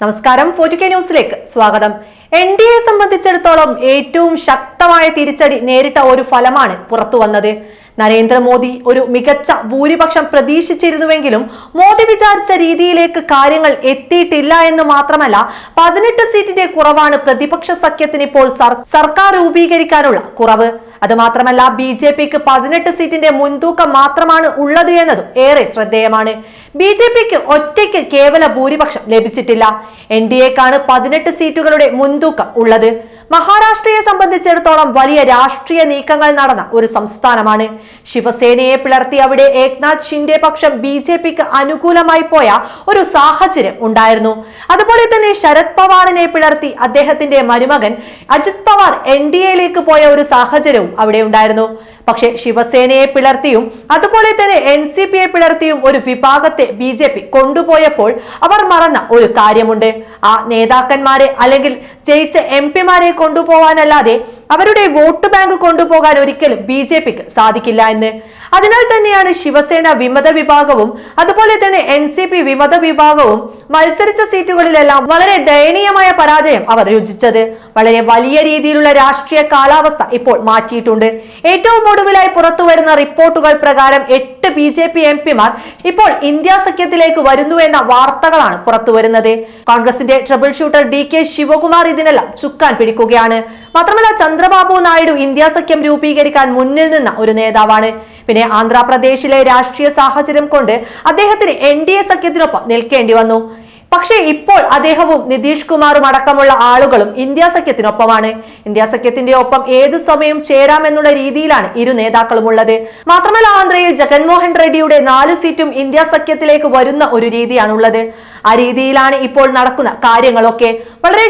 നമസ്കാരം forty K ന്യൂസിലേക്ക് സ്വാഗതം. എൻ ഡി എ സംബന്ധിച്ചിടത്തോളം ഏറ്റവും ശക്തമായ തിരിച്ചടി നേരിട്ട ഒരു ഫലമാണ് പുറത്തു വന്നത്. നരേന്ദ്രമോദി ഒരു മികച്ച ഭൂരിപക്ഷം പ്രതീക്ഷിച്ചിരുന്നുവെങ്കിലും മോദി വിചാരിച്ച രീതിയിലേക്ക് കാര്യങ്ങൾ എത്തിയിട്ടില്ല എന്ന് മാത്രമല്ല പതിനെട്ട് സീറ്റിന്റെ കുറവാണ് പ്രതിപക്ഷ സഖ്യത്തിന് ഇപ്പോൾ സർ- സർക്കാർ രൂപീകരിക്കാനുള്ള കുറവ്. അത് മാത്രമല്ല ബി ജെ പിക്ക് പതിനെട്ട് സീറ്റിന്റെ മുൻതൂക്കം മാത്രമാണ് ഉള്ളത് എന്നതും ഏറെ ശ്രദ്ധേയമാണ്. ബി ജെ പിക്ക് ഒറ്റയ്ക്ക് കേവല ഭൂരിപക്ഷം ലഭിച്ചിട്ടില്ല. എൻ ഡി എക്കാണ് പതിനെട്ട് സീറ്റുകളുടെ മുൻതൂക്കം ഉള്ളത്. മഹാരാഷ്ട്രയെ സംബന്ധിച്ചിടത്തോളം വലിയ രാഷ്ട്രീയ നീക്കങ്ങൾ നടന്ന ഒരു സംസ്ഥാനമാണ്. ശിവസേനയെ പിളർത്തി അവിടെ ഏക്നാഥ് ഷിൻഡെ പക്ഷം ബി ജെ പിക്ക് അനുകൂലമായി പോയ ഒരു സാഹചര്യം ഉണ്ടായിരുന്നു. അതുപോലെ തന്നെ ശരത് പവാറിനെ പിളർത്തി അദ്ദേഹത്തിന്റെ മരുമകൻ അജിത് പവാർ എൻ ഡി എയിലേക്ക് പോയ ഒരു സാഹചര്യവും അവിടെ ഉണ്ടായിരുന്നു. പക്ഷേ ശിവസേനയെ പിളർത്തിയും അതുപോലെ തന്നെ എൻ സി പിയെ പിളർത്തിയും ഒരു വിഭാഗത്തെ ബി ജെ പി കൊണ്ടുപോയപ്പോൾ അവർ മറന്ന ഒരു കാര്യമുണ്ട്. ആ നേതാക്കന്മാരെ അല്ലെങ്കിൽ ജയിച്ച എം പിമാരെ കൊണ്ടുപോകാനല്ലാതെ അവരുടെ വോട്ട് ബാങ്ക് കൊണ്ടുപോകാൻ ഒരിക്കലും ബി ജെ പിക്ക് സാധിക്കില്ല എന്ന്. അതിനാൽ തന്നെയാണ് ശിവസേന വിമത വിഭാഗവും അതുപോലെ തന്നെ എൻ സി പി വിമത വിഭാഗവും മത്സരിച്ച സീറ്റുകളിലെല്ലാം വളരെ ദയനീയമായ പരാജയം അവർ രുചിച്ചത്. വളരെ വലിയ രീതിയിലുള്ള രാഷ്ട്രീയ കാലാവസ്ഥ ഇപ്പോൾ മാറ്റിയിട്ടുണ്ട്. ഏറ്റവും ഒടുവിലായി പുറത്തു വരുന്ന റിപ്പോർട്ടുകൾ പ്രകാരം എട്ട് ബി ജെ പി എം പിമാർ ഇപ്പോൾ ഇന്ത്യ സഖ്യത്തിലേക്ക് വരുന്നു എന്ന വാർത്തകളാണ് പുറത്തു വരുന്നത് കോൺഗ്രസിന്റെ trouble shooter D K Shivakumar ഇതിനെല്ലാം ചുക്കാൻ പിടിക്കുകയാണ്. മാത്രമല്ല ചന്ദ്രബാബു നായിഡു ഇന്ത്യ സഖ്യം രൂപീകരിക്കാൻ മുന്നിൽ നിന്ന ഒരു നേതാവാണ്. പിന്നെ ആന്ധ്രാപ്രദേശിലെ രാഷ്ട്രീയ സാഹചര്യം കൊണ്ട് അദ്ദേഹത്തിന് എൻ ഡി എ സഖ്യത്തിനൊപ്പം നിൽക്കേണ്ടി വന്നു. പക്ഷേ ഇപ്പോൾ അദ്ദേഹവും നിതീഷ് കുമാറും അടക്കമുള്ള ആളുകളും ഇന്ത്യ സഖ്യത്തിനൊപ്പമാണ്. ഇന്ത്യ സഖ്യത്തിന്റെ ഒപ്പം ഏതു സമയം ചേരാമെന്നുള്ള രീതിയിലാണ് ഇരു നേതാക്കളും ഉള്ളത് മാത്രമല്ല ആന്ധ്രയിൽ ജഗൻമോഹൻ റെഡ്ഡിയുടെ നാലു സീറ്റും ഇന്ത്യ സഖ്യത്തിലേക്ക് വരുന്ന ഒരു രീതിയാണുള്ളത്. ആ രീതിയിലാണ് ഇപ്പോൾ നടക്കുന്ന കാര്യങ്ങളൊക്കെ. വളരെ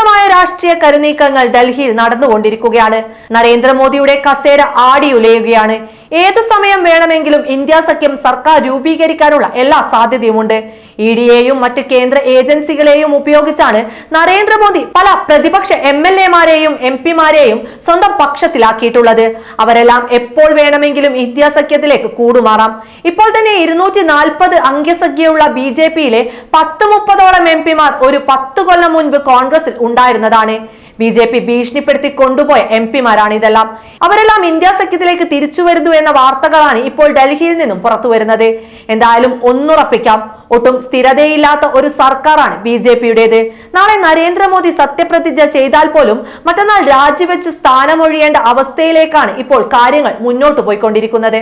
ശക്തമായ രാഷ്ട്രീയ കരുനീക്കങ്ങൾ ഡൽഹിയിൽ നടന്നുകൊണ്ടിരിക്കുകയാണ്. നരേന്ദ്രമോദിയുടെ കസേര ആടിയുലയുകയാണ്. ഏതു സമയം വേണമെങ്കിലും ഇന്ത്യ സഖ്യം സർക്കാർ രൂപീകരിക്കാനുള്ള എല്ലാ സാധ്യതയുമുണ്ട്. ഇ ഡിയെയും മറ്റ് കേന്ദ്ര ഏജൻസികളെയും ഉപയോഗിച്ചാണ് നരേന്ദ്രമോദി പല പ്രതിപക്ഷ എം എൽ എമാരെയും എം പിമാരെയും സ്വന്തം പക്ഷത്തിലാക്കിയിട്ടുള്ളത്. അവരെല്ലാം എപ്പോൾ വേണമെങ്കിലും ഇന്ത്യ സഖ്യത്തിലേക്ക് കൂടുമാറാം. ഇപ്പോൾ തന്നെ ഇരുന്നൂറ്റി നാൽപ്പത് അംഗസംഖ്യയുള്ള ബി ജെ പിയിലെ പത്ത് മുപ്പതോളം എം പിമാർ ഒരു പത്ത് കൊല്ലം മുൻപ് കോൺഗ്രസിൽ ഉണ്ടായിരുന്നതാണ്. ബി ജെ പി ഭീഷണിപ്പെടുത്തി കൊണ്ടുപോയ എം പിമാരാണ് ഇതെല്ലാം. അവരെല്ലാം ഇന്ത്യ സഖ്യത്തിലേക്ക് തിരിച്ചു വരുന്നു എന്ന വാർത്തകളാണ് ഇപ്പോൾ ഡൽഹിയിൽ നിന്നും പുറത്തു വരുന്നത്. എന്തായാലും ഒന്നുറപ്പിക്കാം. ഒട്ടും സ്ഥിരതയില്ലാത്ത ഒരു സർക്കാരാണ് ബി ജെ പിയുടേത്. നാളെ നരേന്ദ്രമോദി സത്യപ്രതിജ്ഞ ചെയ്താൽ പോലും മറ്റന്നാൾ രാജിവെച്ച് സ്ഥാനമൊഴിയേണ്ട അവസ്ഥയിലേക്കാണ് ഇപ്പോൾ കാര്യങ്ങൾ മുന്നോട്ട് പോയിക്കൊണ്ടിരിക്കുന്നത്.